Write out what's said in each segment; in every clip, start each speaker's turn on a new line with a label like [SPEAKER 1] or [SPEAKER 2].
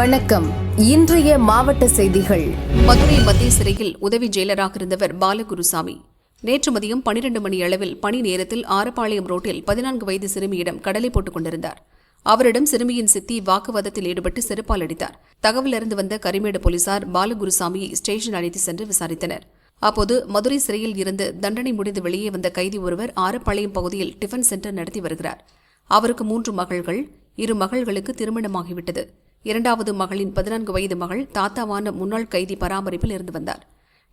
[SPEAKER 1] வணக்கம். இன்றைய மாவட்ட செய்திகள்.
[SPEAKER 2] மதுரை மத்திய சிறையில் உதவி ஜெயிலராக இருந்தவர் பாலகுருசாமி. நேற்று மதியம் பனிரெண்டு மணி அளவில் பணி நேரத்தில் ஆரப்பாளையம் ரோட்டில் பதினான்கு வயது சிறுமியிடம் கடலை போட்டுக் கொண்டிருந்தார். அவரிடம் சிறுமியின் சித்தி வாக்குவாதத்தில் ஈடுபட்டு செருப்பால் அடித்தார். தகவல் வந்த கரிமேடு போலீசார் பாலகுருசாமியை ஸ்டேஷன் அழைத்து சென்று விசாரித்தனர். அப்போது மதுரை சிறையில் இருந்து தண்டனை முடிந்து வெளியே வந்த கைதி ஒருவர் ஆரப்பாளையம் பகுதியில் டிஃபன் சென்டர் நடத்தி வருகிறார். அவருக்கு மூன்று மகள்கள் இரு மகள்களுக்கு திருமணமாகிவிட்டது. இரண்டாவது மகளின் பதினான்கு வயது மகள் தாத்தாவான முன்னாள் கைதி பராமரிப்பில் இருந்து வந்தார்.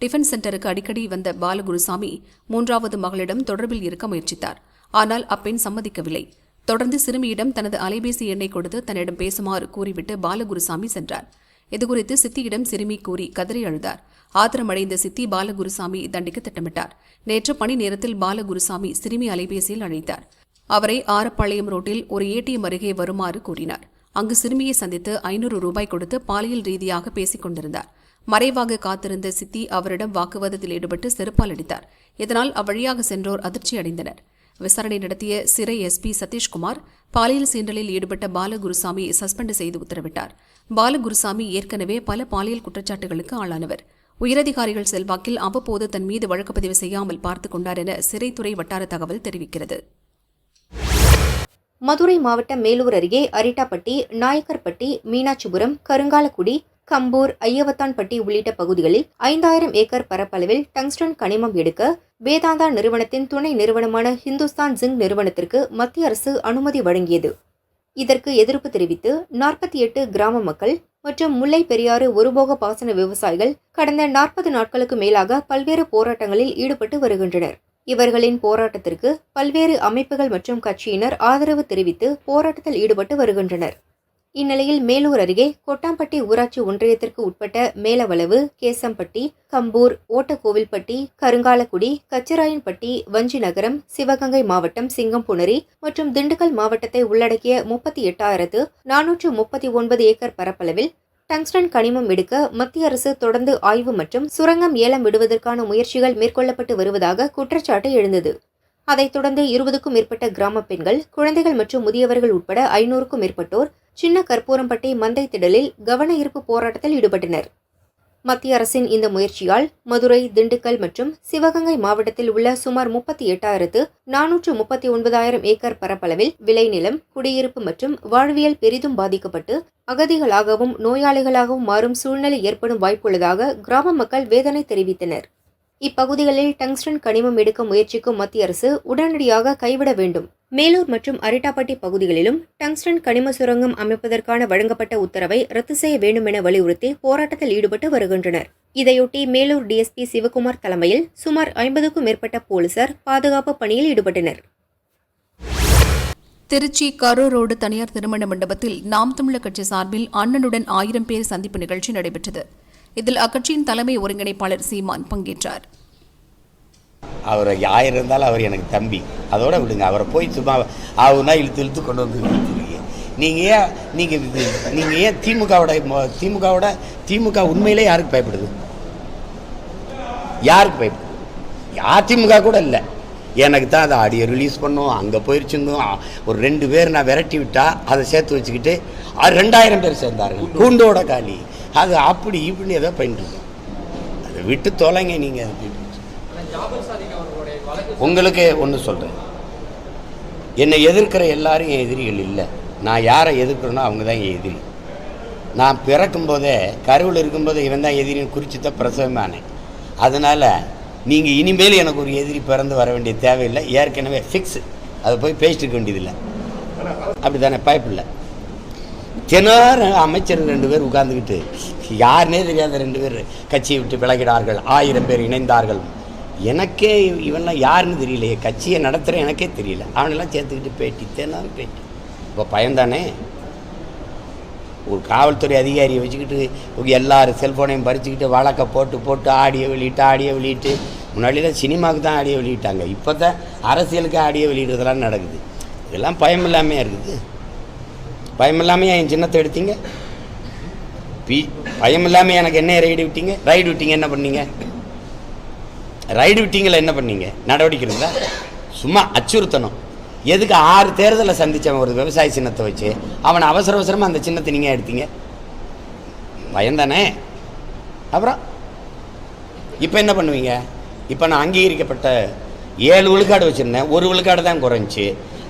[SPEAKER 2] டிஃபன் சென்டருக்கு அடிக்கடி வந்த பாலகுருசாமி மூன்றாவது மகளிடம் தொடர்பில் இருக்க முயற்சித்தார். ஆனால் அப்பெண் சம்மதிக்கவில்லை. தொடர்ந்து சிறுமியிடம் தனது அலைபேசி எண்ணை கொடுத்து தன்னிடம் பேசுமாறு கூறிவிட்டு பாலகுருசாமி சென்றார். இதுகுறித்து சித்தியிடம் சிறுமி கூறி கதறி அழுதார். ஆத்திரமடைந்த சித்தி பாலகுருசாமி தண்டிக்க திட்டமிட்டார். நேற்று பணி நேரத்தில் பாலகுருசாமி சிறுமி அலைபேசியில் அழைத்தார் அவரை ஆரப்பாளையம் ரோட்டில் ஒரு ஏடிஎம் அருகே வருமாறு கூறினார். அங்கு சிறுமியை சந்தித்து ஐநூறு ரூபாய் கொடுத்து பாலியல் ரீதியாக பேசிக் கொண்டிருந்தார். மறைவாக காத்திருந்த சித்தி அவரிடம் வாக்குவாதத்தில் ஈடுபட்டு செருப்பால் அடித்தார். இதனால் அவ்வழியாக சென்றோர் அதிர்ச்சி அடைந்தனர். விசாரணை நடத்திய சிறை எஸ்பி சதீஷ்குமார் பாலியல் சீண்டலில் ஈடுபட்ட பாலகுருசாமி சஸ்பெண்ட் செய்து உத்தரவிட்டார். பாலகுருசாமி ஏற்கனவே பல பாலியல் குற்றச்சாட்டுகளுக்கு ஆளானவர். உயரதிகாரிகள் செல்வாக்கில் அவ்வப்போது தன் மீது வழக்குப்பதிவு செய்யாமல் பார்த்துக் கொண்டார் என சிறைத்துறை வட்டார தகவல் தெரிவிக்கிறது.
[SPEAKER 3] மதுரை மாவட்டம் மேலூர் அருகே அரிட்டாப்பட்டி நாயக்கர்பட்டி மீனாட்சிபுரம் கருங்காலக்குடி கம்பூர் ஐயவத்தான்பட்டி உள்ளிட்ட பகுதிகளில் ஐந்தாயிரம் ஏக்கர் பரப்பளவில் டங்ஸ்டன் கனிமம் எடுக்க வேதாந்தா நிறுவனத்தின் துணை நிறுவனமான ஹிந்துஸ்தான் ஜிங்க் நிறுவனத்திற்கு மத்திய அரசு அனுமதி வழங்கியது. இதற்கு எதிர்ப்பு தெரிவித்து நாற்பத்தி எட்டு கிராம மக்கள் மற்றும் முல்லை பெரியாறு ஒருபோக பாசன விவசாயிகள் கடந்த நாற்பது நாட்களுக்கு மேலாக பல்வேறு போராட்டங்களில் ஈடுபட்டு வருகின்றனர். இவர்களின் போராட்டத்திற்கு பல்வேறு அமைப்புகள் மற்றும் கட்சியினர் ஆதரவு தெரிவித்து போராட்டத்தில் ஈடுபட்டு வருகின்றனர். இந்நிலையில் மேலூர் அருகே கொட்டாம்பட்டி ஊராட்சி ஒன்றியத்திற்கு உட்பட்ட மேலவளவு கேசம்பட்டி கம்பூர் ஓட்டக்கோவில்பட்டி கருங்காலக்குடி கச்சிராயன்பட்டி வஞ்சி நகரம் சிவகங்கை மாவட்டம் சிங்கம்புணரி மற்றும் திண்டுக்கல் மாவட்டத்தை உள்ளடக்கிய முப்பத்தி எட்டாயிரத்து நானூற்று முப்பத்தி ஒன்பது ஏக்கர் பரப்பளவில் டங்ஸ்டன் கனிமம் எடுக்க மத்திய அரசு தொடர்ந்து ஆய்வு மற்றும் சுரங்கம் ஏலம் விடுவதற்கான முயற்சிகள் மேற்கொள்ளப்பட்டு வருவதாக குற்றச்சாட்டு எழுந்தது. அதைத் தொடர்ந்து இருபதுக்கும் மேற்பட்ட கிராம பெண்கள் குழந்தைகள் மற்றும் முதியவர்கள் உட்பட ஐநூறுக்கும் மேற்பட்டோர் சின்ன கற்பூரம்பட்டி மந்தை திடலில் கவன ஈர்ப்பு போராட்டத்தில் ஈடுபட்டனர். மத்திய அரசின் இந்த முயற்சியால் மதுரை திண்டுக்கல் மற்றும் சிவகங்கை மாவட்டத்தில் உள்ள சுமார் முப்பத்தி எட்டாயிரத்து நானூற்று முப்பத்தி ஒன்பதாயிரம் ஏக்கர் பரப்பளவில் விளைநிலம் குடியிருப்பு மற்றும் வாழ்வியல் பெரிதும் பாதிக்கப்பட்டு அகதிகளாகவும் நோயாளிகளாகவும் மாறும் சூழ்நிலை ஏற்படும் வாய்ப்புள்ளதாக கிராம மக்கள் வேதனை தெரிவித்தனர். இப்பகுதிகளில் டங்ஸ்டன் கனிமம் எடுக்க முயற்சிக்கும் மத்திய அரசு உடனடியாக கைவிட வேண்டும். மேலூர் மற்றும் அரிட்டாப்பட்டி பகுதிகளிலும் டங்ஸ்டன் கனிம சுரங்கம் அமைப்பதற்கான வழங்கப்பட்ட உத்தரவை ரத்து செய்ய வேண்டும் என வலியுறுத்தி போராட்டத்தில் ஈடுபட்டு வருகின்றனர். இதையொட்டி மேலூர் டிஎஸ்பி சிவகுமார் தலைமையில் சுமார் ஐம்பதுக்கும் மேற்பட்ட போலீசார் பாதுகாப்பு பணியில் ஈடுபட்டனர்.
[SPEAKER 2] திருச்சி கரூர் ரோடு தனியார் திருமண மண்டபத்தில் நாம் தமிழர் கட்சி சார்பில் அண்ணனுடன் ஆயிரம் பேர் சந்திப்பு நிகழ்ச்சி நடைபெற்றது. இதில் அக்கட்சியின் தலைமை ஒருங்கிணைப்பாளர் சீமான் பங்கேற்றார்.
[SPEAKER 4] அவர் யார் இருந்தாலும் அவர் எனக்கு தம்பி. அதோட விடுங்க அவரை போய் சும்மா ஆகுனா இழுத்து இழுத்து கொண்டு வந்து நிறுத்துவீங்க நீங்கள் ஏன் நீங்கள் நீங்கள் ஏன் திமுகவோட திமுகவோட திமுக உண்மையிலே யாருக்கு பயப்படுது? யாருக்கு பயப்படுது? அதிமுக கூட இல்லை. எனக்கு தான் அதை ஆடியோ ரிலீஸ் பண்ணும் அங்கே போயிருச்சுங்க. ஒரு ரெண்டு பேர் நான் விரட்டி விட்டால் அதை சேர்த்து வச்சுக்கிட்டு ரெண்டாயிரம் பேர் சேர்ந்தார்கள். கூண்டோட காலி. அது அப்படி இப்படின்னு ஏதோ பண்ணிட்டு இருக்கோம். அதை விட்டு தொலைங்க நீங்கள் உங்களுக்கு ஒன்று சொல்கிறேன் என்னை எதிர்க்கிற எல்லாரும் என் எதிரிகள் இல்லை. நான் யாரை எதிர்க்கிறேனோ அவங்க தான் என் எதிரி. நான் பிறக்கும்போதே கருவில் இருக்கும்போதே இவன் தான் எதிரின்னு குறித்து தான் பிரசவமானேன் அதனால் நீங்கள் இனிமேல் எனக்கு ஒரு எதிரி பிறந்து வர வேண்டிய தேவையில்லை. ஏற்கனவே ஃபிக்ஸு அதை போய் பேசிட்டு இருக்க வேண்டியதில்லை. அப்படி தானே பயப்பில்லை தினார் அமைச்சர் ரெண்டு பேர் உட்காந்துக்கிட்டு யாருனே தெரியாத ரெண்டு பேர் கட்சியை விட்டு விலகினார்கள். ஆயிரம் பேர் இணைந்தார்கள். எனக்கே இவன்லாம் யாருன்னு தெரியலையே. கட்சியை நடத்துகிற எனக்கே தெரியல. அவனெல்லாம் சேர்த்துக்கிட்டு பேட்டி தேனாலும் பேட்டி. இப்போ பயந்தானே? ஒரு காவல்துறை அதிகாரியை வச்சுக்கிட்டு எல்லோரும் எல்லாரும் செல்ஃபோனையும் பறிச்சுக்கிட்டு வழக்கை போட்டு போட்டு ஆடியோ வெளியிட்டு ஆடியோ வெளியிட்டு முன்னாடிலாம் சினிமாவுக்கு தான் ஆடியோ வெளியிட்டாங்க. இப்போ தான் அரசியலுக்கு ஆடியோ வெளியிடுறதெல்லாம் நடக்குது. இதெல்லாம் பயம் இல்லாமையாக இருக்குது? பயம் இல்லாமல் என் சின்னத்தை எடுத்தீங்க? பி பயம் இல்லாமல் எனக்கு என்ன ரைடு விட்டீங்க? ரைடு விட்டீங்க என்ன பண்ணீங்க? ரைடு விட்டீங்களா என்ன பண்ணீங்க? நடவடிக்கை இருந்தா சும்மா அச்சுறுத்தணும். எதுக்கு ஆறு தேர்தலை சந்தித்தவன் ஒரு விவசாய சின்னத்தை வச்சு அவனை அவசர அவசரமாக அந்த சின்னத்தை நீங்கள் எடுத்தீங்க? பயந்தானே? அப்புறம்? இப்போ என்ன பண்ணுவீங்க? இப்போ நான் அங்கீகரிக்கப்பட்ட ஏழு விழுக்காடு வச்சுருந்தேன். ஒரு விழுக்காடு தான் குறைஞ்சி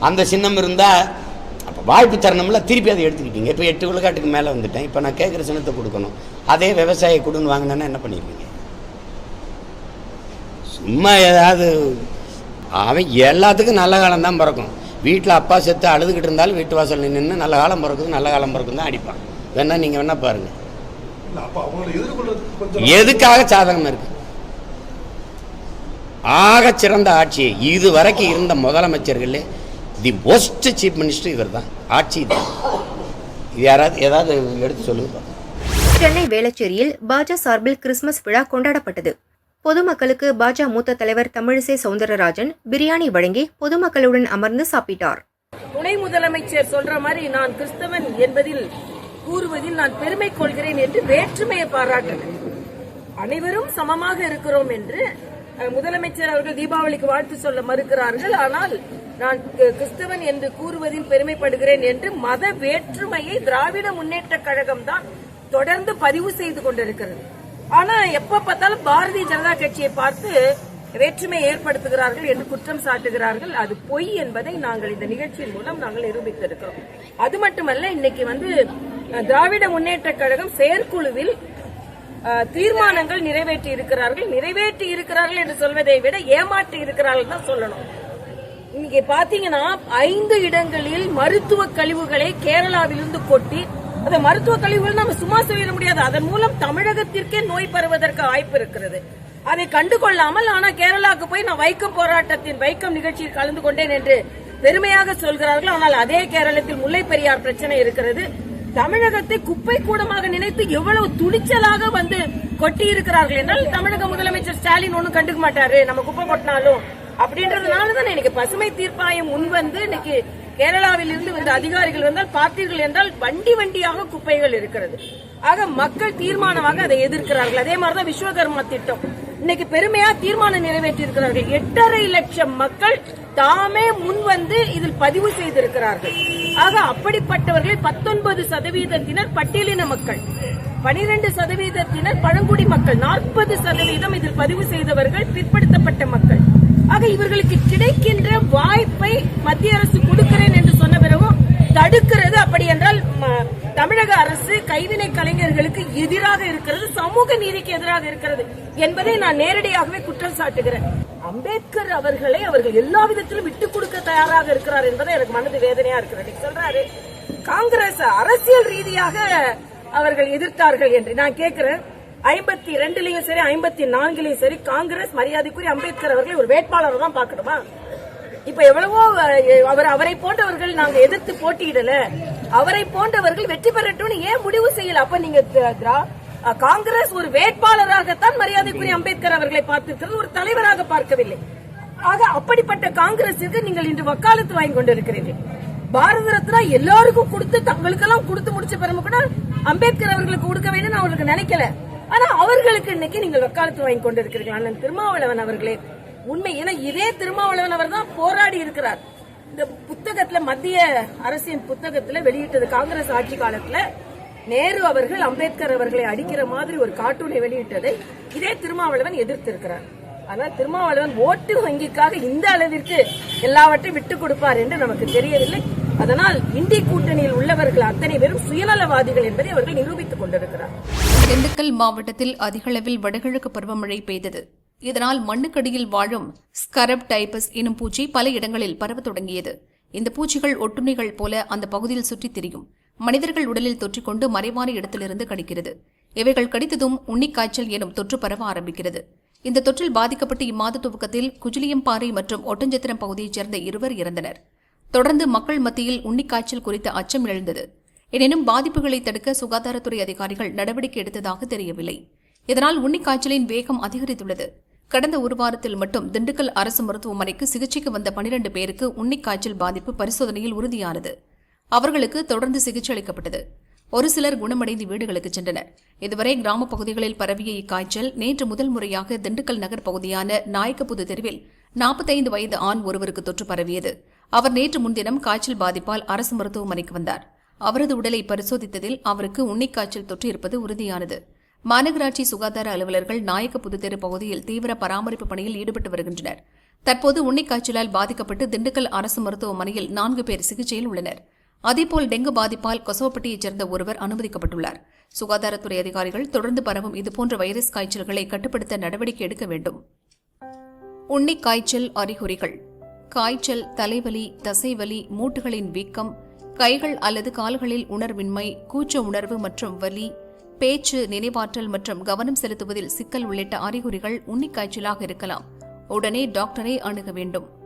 [SPEAKER 4] அந்த சின்னம் இருந்தால் அப்போ வாய்ப்பு தரணும்ல திருப்பி அதை எடுத்துக்கிட்டீங்க. இப்போ எட்டு விழுக்காட்டுக்கு மேலே வந்துட்டேன். இப்போ நான் கேட்குற சின்னத்தை கொடுக்கணும். அதே விவசாய கொடுன்னு வாங்கினேன்னா என்ன பண்ணிடுவீங்க சும்மா ஏதாவது அவன் எல்லாத்துக்கும் நல்ல காலம் தான் பிறக்கும். வீட்டில் அப்பா செத்து அழுதுகிட்டு இருந்தாலும் வீட்டு வாசல் நின்று நல்ல காலம் பிறக்குது நல்ல காலம் பிறக்குது தான் அடிப்பான். வேணா நீங்கள் வேணா பாருங்கள் எதுக்காக சாதகம் இருக்கு? ஆகச் சிறந்த ஆட்சி இது வரைக்கும் இருந்த முதலமைச்சர்களே தி ஒஸ்ட் சீஃப் மினிஸ்டர் இவர் தான் ஆட்சி இது. இது யாராவது ஏதாவது எடுத்து சொல்லுங்க.
[SPEAKER 3] சென்னை வேளச்சேரியில் பாஜ சார்பில் கிறிஸ்துமஸ் விழா கொண்டாடப்பட்டது. பொதுமக்களுக்கு பாஜ மூத்த தலைவர் தமிழிசை சவுந்தரராஜன் பிரியாணி வழங்கி பொதுமக்களுடன் அமர்ந்து சாப்பிட்டார்.
[SPEAKER 5] துணை முதலமைச்சர் சொல்ற மாதிரி நான் கிறிஸ்தவன் என்பதில் கூறுவதில் நான் பெருமை கொள்கிறேன் என்று வேற்றுமையை பாராட்டினேன் அனைவரும் சமமாக இருக்கிறோம் என்று முதலமைச்சர் அவர்கள் தீபாவளிக்கு வாழ்த்து சொல்ல மறுக்கிறார்கள். ஆனால் நான் கிறிஸ்தவன் என்று கூறுவதில் பெருமைப்படுகிறேன் என்று மத வேற்றுமையை திராவிட முன்னேற்ற கழகம் தான் தொடர்ந்து பதிவு செய்து கொண்டிருக்கிறது. ஆனா எப்ப பார்த்தாலும் பாரதிய ஜனதா கட்சியை பார்த்து வேற்றுமை ஏற்படுத்துகிறார்கள் என்று குற்றம் சாட்டுகிறார்கள். அது பொய் என்பதை நாங்கள் இந்த நிகழ்ச்சியின் மூலம் நாங்கள் நிரூபித்திருக்கிறோம். அது மட்டுமல்ல இன்னைக்கு வந்து திராவிட முன்னேற்ற கழகம் செயற்குழுவில் தீர்மானங்கள் நிறைவேற்றி இருக்கிறார்கள். நிறைவேற்றி இருக்கிறார்கள் என்று சொல்வதை விட ஏமாற்றி இருக்கிறார்கள் தான் சொல்லணும். இங்க பாத்தீங்கன்னா ஐந்து இடங்களில் மருத்துவ கழிவுகளை கேரளாவிலிருந்து கொட்டி அந்த மருத்துவ கழிவுகள் நம்ம சும்மா சொல்லிட முடியாது. அதன் மூலம் தமிழகத்திற்கே நோய் பரவதற்கு வாய்ப்பு இருக்கிறது. அதை கண்டுகொள்ளாமல் ஆனா கேரளாவுக்கு போய் நான் வைக்கம் போராட்டத்தின் வைக்கம் நிகழ்ச்சியில் கலந்து கொண்டேன் என்று பெருமையாக சொல்கிறார்கள். ஆனால் அதே கேரளத்தில் முல்லை பெரியார் பிரச்சனை இருக்கிறது. தமிழகத்தை குப்பை கூடமாக நினைத்து எவ்வளவு துணிச்சலாக வந்து கொட்டி இருக்கிறார்கள் என்றால் தமிழக முதலமைச்சர் ஸ்டாலின் ஒன்னும் கண்டுக்க மாட்டாரு. நம்ம குப்பை கொட்டினாலும். அப்படின்றதுனாலதான் இன்னைக்கு பசுமை தீர்ப்பாயம் முன் வந்து இன்னைக்கு கேரளாவில் இருந்து வந்த அதிகாரிகள் வந்தால் பார்த்தீர்கள் என்றால் வண்டி வண்டியாக குப்பைகள் இருக்கிறது. ஆக மக்கள் தீர்மானமாக அதை எதிர்க்கிறார்கள். அதே மாதிரிதான் விஸ்வகர்மா திட்டம். இன்னைக்கு பெருமையா தீர்மானம் நிறைவேற்றி இருக்கிறார்கள் எட்டரை லட்சம் மக்கள் தாமே முன் வந்து இதில் பதிவு செய்திருக்கிறார்கள். ஆக அப்படிப்பட்டவர்கள் பத்தொன்பது சதவீதத்தினர் பட்டியலின மக்கள். பனிரெண்டு சதவீதத்தினர் பழங்குடி மக்கள். நாற்பது சதவீதம் இதில் பதிவு செய்தவர்கள் பிற்படுத்தப்பட்ட மக்கள். ஆக இவர்களுக்கு கிடைக்கின்ற வாய்ப்பை மத்திய அரசு கொடுக்கிறேன் என்று சொன்ன பிறகும் தடுக்கிறது அப்படி என்றால் தமிழக அரசு கைவினை கலைஞர்களுக்கு எதிராக இருக்கிறது சமூக நீதிக்கு எதிராக இருக்கிறது என்பதை நான் நேரடியாகவே குற்றம் சாட்டுகிறேன். அம்பேத்கர் அவர்களை அவர்கள் எல்லா விதத்திலும் விட்டுக் கொடுக்க தயாராக இருக்கிறார் என்பதை எனக்கு மனது வேதனையா இருக்கிறது. சொல்றாரு காங்கிரஸ் அரசியல் ரீதியாக அவர்கள் எதிர்த்தார்கள் என்று நான் கேட்கிறேன். ஐம்பத்தி ரெண்டுலயும் சரி ஐம்பத்தி நான்குலயும் சரி காங்கிரஸ் மரியாதைக்குரிய அம்பேத்கர் அவர்களை ஒரு வேட்பாளர் தான் பாக்கணுமா இப்ப எவ்வளவோ அவர் அவரை போன்றவர்கள் நாங்க எதிர்த்து போட்டியிடல. அவரை போன்றவர்கள் வெற்றி பெறட்டும்னு ஏன் முடிவு செய்யல? அப்ப நீங்க காங்கிரஸ் ஒரு வேட்பாளராகத்தான் மரியாதைக்குரிய அம்பேத்கர் அவர்களை பார்த்திருக்கிறது ஒரு தலைவராக பார்க்கவில்லை. ஆக அப்படிப்பட்ட காங்கிரசிற்கு நீங்கள் இன்று வக்காலத்து வாங்கி கொண்டிருக்கிறீர்கள். பாரத ரத்னா எல்லாருக்கும் கொடுத்து தங்களுக்கெல்லாம் கொடுத்து முடிச்ச பிறகு கூட அம்பேத்கர் அவர்களுக்கு கொடுக்க வேண்டும் நான் அவர்களுக்கு நினைக்கல. ஆனா அவர்களுக்கு இன்னைக்கு நீங்கள் வக்காலத்து வாங்கி கொண்டிருக்கிறீர்கள்? அண்ணன் திருமாவளவன் அவர்களே உண்மை. ஏன்னா இதே திருமாவளவன் அவர் தான் போராடி இருக்கிறார். இந்த புத்தகத்துல மத்திய அரசின் புத்தகத்துல வெளியிட்டது காங்கிரஸ் ஆட்சி காலத்துல நேரு அவர்கள் அம்பேத்கர் அவர்களை அடிக்கிற மாதிரி ஒரு கார்ட்டூனை வெளியிட்டதை இதே திருமாவளவன் எதிர்த்திருக்கிறார். ஆனா திருமாவளவன் ஓட்டு வங்கிக்காக இந்த அளவிற்கு எல்லாவற்றையும் விட்டுக் கொடுப்பார் என்று நமக்கு தெரியவில்லை. அதனால் இந்தி கூட்டணியில் உள்ளவர்கள் அத்தனை பேரும் சுயநலவாதிகள் என்பதை அவர்கள் நிரூபித்துக் கொண்டிருக்கிறார்.
[SPEAKER 2] திண்டுக்கல் மாவட்டத்தில் அதிகளவில் வடகிழக்கு பருவமழை பெய்தது. இதனால் மண்ணுக்கடியில் வாழும் ஸ்கரப் டைபஸ் எனும் பூச்சி பல இடங்களில் பரவத் தொடங்கியது. இந்த பூச்சிகள் ஒட்டுண்ணிகள் போல அந்த பகுதியில் சுற்றித் திரியும். மனிதர்கள் உடலில் தொற்றிக்கொண்டு மறைவான இடத்திலிருந்து கடிக்கிறது. இவைகள் கடித்ததும் உன்னிக்காய்ச்சல் எனும் தொற்று பரவ ஆரம்பிக்கிறது. இந்த தொற்றில் பாதிக்கப்பட்டு இம்மாத துவக்கத்தில் குஜிலியம்பாறை மற்றும் ஒட்டஞ்சத்திரம் பகுதியைச் சேர்ந்த இருவர் இறந்தனர். தொடர்ந்து மக்கள் மத்தியில் உன்னிக்காய்ச்சல் குறித்த அச்சம் எழுந்தது. எனினும் பாதிப்புகளை தடுக்க சுகாதாரத்துறை அதிகாரிகள் நடவடிக்கை எடுத்ததாக தெரியவில்லை. இதனால் உன்னிக்காய்ச்சலின் வேகம் அதிகரித்துள்ளது. கடந்த ஒரு வாரத்தில் மட்டும் திண்டுக்கல் அரசு மருத்துவமனைக்கு சிகிச்சைக்கு வந்த பனிரண்டு பேருக்கு உன்னிக்காய்ச்சல் பாதிப்பு பரிசோதனையில் உறுதியானது. அவர்களுக்கு தொடர்ந்து சிகிச்சை அளிக்கப்பட்டது. ஒரு சிலர் குணமடைந்து வீடுகளுக்கு சென்றனர். இதுவரை கிராமப் பகுதிகளில் பரவிய இக்காய்ச்சல் நேற்று முதல் முறையாக திண்டுக்கல் நகர் பகுதியான நாயக்கப்புது தெருவில் நாற்பத்தைந்து வயது ஆண் ஒருவருக்கு தொற்று பரவியது. அவர் நேற்று முன்தினம் காய்ச்சல் பாதிப்பால் அரசு மருத்துவமனைக்கு வந்தார். அவரது உடலை பரிசோதித்ததில் அவருக்கு உன்னிக்காய்ச்சல் தொற்று இருப்பது உறுதியானது. மாநகராட்சி சுகாதார அலுவலர்கள் நாயக்க புதுத்தெரு பகுதியில் தீவிர பராமரிப்பு பணியில் ஈடுபட்டு வருகின்றனர். தற்போது உன்னிக்காய்ச்சலால் பாதிக்கப்பட்டு திண்டுக்கல் அரசு மருத்துவமனையில் நான்கு பேர் சிகிச்சையில் உள்ளனர். அதேபோல் டெங்கு பாதிப்பால் கொசவப்பட்டியைச் சேர்ந்த ஒருவர் அனுமதிக்கப்பட்டுள்ளார். சுகாதாரத்துறை அதிகாரிகள் தொடர்ந்து பரவும் இதுபோன்ற வைரஸ் காய்ச்சல்களை கட்டுப்படுத்த நடவடிக்கை எடுக்க வேண்டும். உன்னிக்காய்ச்சல் அறிகுறிகள். காய்ச்சல் தலைவலி தசைவலி மூட்டுகளின் வீக்கம் கைகள் அல்லது கால்களில் உணர்வின்மை கூச்ச உணர்வு மற்றும் வலி பேச்சு நினைவாற்றல் மற்றும் கவனம் செலுத்துவதில் சிக்கல் உள்ளிட்ட அறிகுறிகள் உன்னிக்காய்ச்சலாக இருக்கலாம். உடனே டாக்டரை அணுக வேண்டும்.